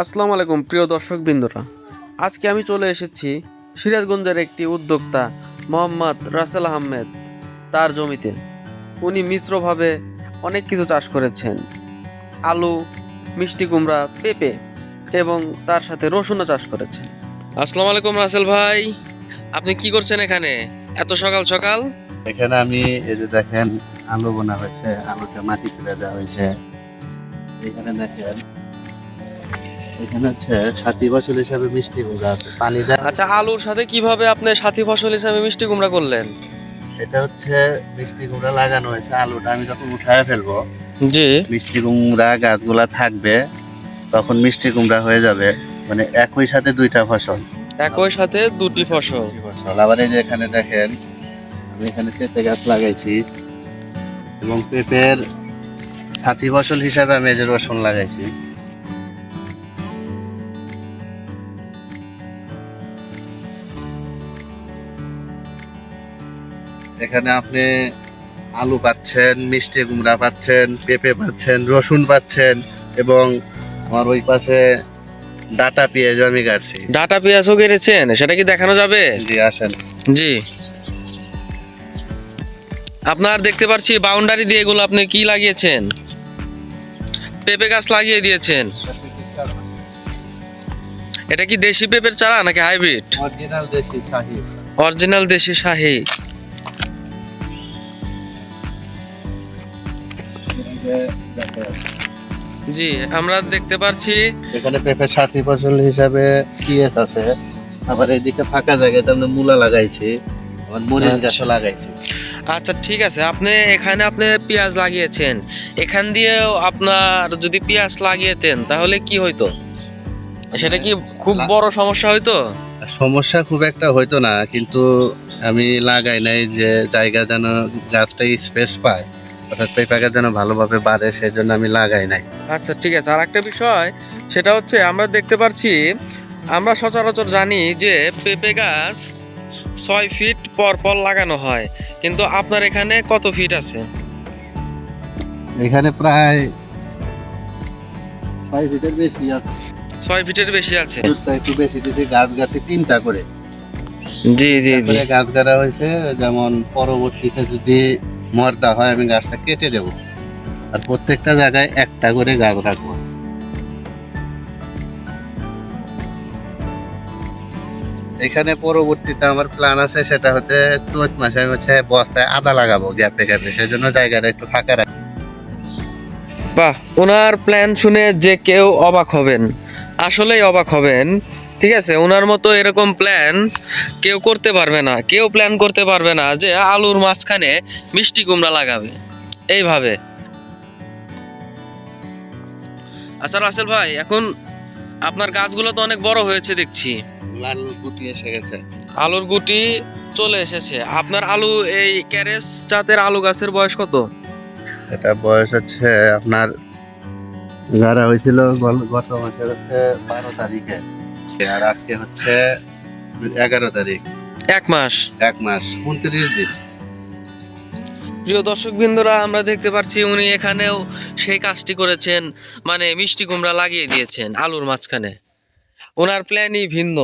আসসালামু আলাইকুম, প্রিয় দর্শক বিন্দুরা আজকে আমি চলে এসেছি সিরাজগঞ্জের একটি উদ্যোক্তা, মোহাম্মদ রাসেল আহমেদ, তার জমিতে। উনি মিশ্রভাবে অনেক কিছু চাষ করেছেন। আলু, মিষ্টি কুমড়া, পেঁপে এবং তার সাথে রসুনও চাষ করেছেন। আসসালামু আলাইকুম রাসেল ভাই, আপনি কি করছেন এখানে? এত সকাল সকাল? এখানে আমি এই যে দেখেন, আলু বোনা হয়েছে আলুতে মাটি তুলে দেওয়া হয়েছে। এখানে দেখেন এখানে হচ্ছে সাথী ফসল হিসাবে মিষ্টি কুমড়া আছে পানি দেওয়া আচ্ছা আলুর সাথে কীভাবে আপনি সাথী ফসল হিসাবে মিষ্টি কুমড়া করলেন? এটা হচ্ছে মিষ্টি কুমড়া লাগানো হয়েছে আলুটা আমি যখন উঠায় ফেলব জি। মিষ্টি কুমড়া গাছগুলা থাকবে তখন মিষ্টি কুমড়া হয়ে যাবে মানে একই সাথে দুইটা ফসল। একই সাথে দুটি ফসল। ফসল। আবার এই যে এখানে দেখেন আমি এখানে পেঁপে গাছ লাগাইছি এবং পেঁপের সাথী ফসল হিসাবে আমি এই যে রসুন লাগাইছি। এখানে আপনি আলু পাচ্ছেন মিষ্টি কুমড়া পাচ্ছেন পেঁপে পাচ্ছেন রসুন পাচ্ছেন এবং আমার ওই পাশে ডাটা পেঁয়াজ আমি কাটছি ডাটা পেঁয়াজও কেটেছেন সেটা কি দেখানো যাবে? জি আসেন। জি। আপনার দেখতে পাচ্ছি বাউন্ডারি দিয়ে এগুলো আপনি কি লাগিয়েছেন? পেঁপে গাছ লাগিয়ে দিয়েছেন। এটা কি দেশি পেঁপের চারা নাকি হাইব্রিড? অরিজিনাল দেশি শাহি। অরিজিনাল দেশি শাহী। জি আমরা দেখতে পাচ্ছি এখানে পেঁপের সাথী ফসল হিসাবে পিএস আছে। আবার এদিকে ফাঁকা জায়গায় আমরা মূলা লাগাইছি। আবার মরিচ গাছও আচ্ছা। লাগাইছি। আচ্ছা ঠিক আছে। আপনি এখানে আপনি পেঁয়াজ লাগিয়েছেন। এখান দিয়েও আপনার যদি পেঁয়াজ লাগিয়েতেন তাহলে কি হইতো? সেটা কি খুব বড় সমস্যা হইতো? সমস্যা খুব একটা হইতো না কিন্তু আমি লাগাই নাই যে জায়গা যেন গাছটা স্পেস পায়। অর্থাৎ পেঁপে গাছ যেন ভালোভাবে বাড়ে সেই জন্য আমি লাগাই নাই। আচ্ছা ঠিক আছে। আর একটা বিষয় সেটা হচ্ছে আমরা দেখতে পাচ্ছি আমরা সচরাচর জানি যে পেঁপে গাছ ছয় ফিট পর পর লাগানো হয়। কিন্তু আপনার এখানে কত ফিট আছে? এখানে প্রায় ছয় ফিটের বেশি আছে। ছয় ফিটের বেশি আছে? একটু বেশি দিয়েছি গাছ গাছে তিনটা করে। জি জি জি। গাছ গাড়া হয়েছে যেমন পরবর্তীতে যদি মর্দা হয়, আমি গাছটা কেটে দেব। আর প্রত্যেকটা জায়গায় একটা করে গাছ রাখব। এখানে পরবর্তীতে আমার প্ল্যান আছে, সেটা হচ্ছে চৈত মাসে আমি হচ্ছে বস্তায় আদা লাগাবো গ্যাপে গ্যাপে সেই জন্য জায়গাটা একটু ফাঁকা রাখব বাহ, ওনার প্ল্যান শুনে যে কেউ অবাক হবেন। আসলেই অবাক হবেন ঠিক আছে ওনার মতো এরকম প্ল্যান কেউ করতে পারবে না কেউ প্ল্যান করতে পারবে না যে আলুর মাঝখানে মিষ্টি কুমড়া লাগাবে এইভাবে। আচ্ছা রাসেল ভাই এখন আপনার গাছগুলো তো অনেক বড় হয়েছে দেখছি। লাল গুটি এসে গেছে। আলুর গুটি চলে এসেছে। আপনার আলু এই ক্যারেস জাতের আলু গাছের বয়স কত? এটা বয়স হচ্ছে আপনার যারা হয়েছিল গত মাসের হচ্ছে বারো তারিখে। আর আজকে হচ্ছে এগারো তারিখ। এক মাস। এক মাস উনত্রিশ দিন। প্রিয় দর্শক বিন্দুরা আমরা দেখতে পাচ্ছি উনি এখানেও সেই কাজটি করেছেন মানে মিষ্টি কুমড়া লাগিয়ে দিয়েছেন আলুর মাঝখানে। ওনার প্ল্যানই ভিন্ন।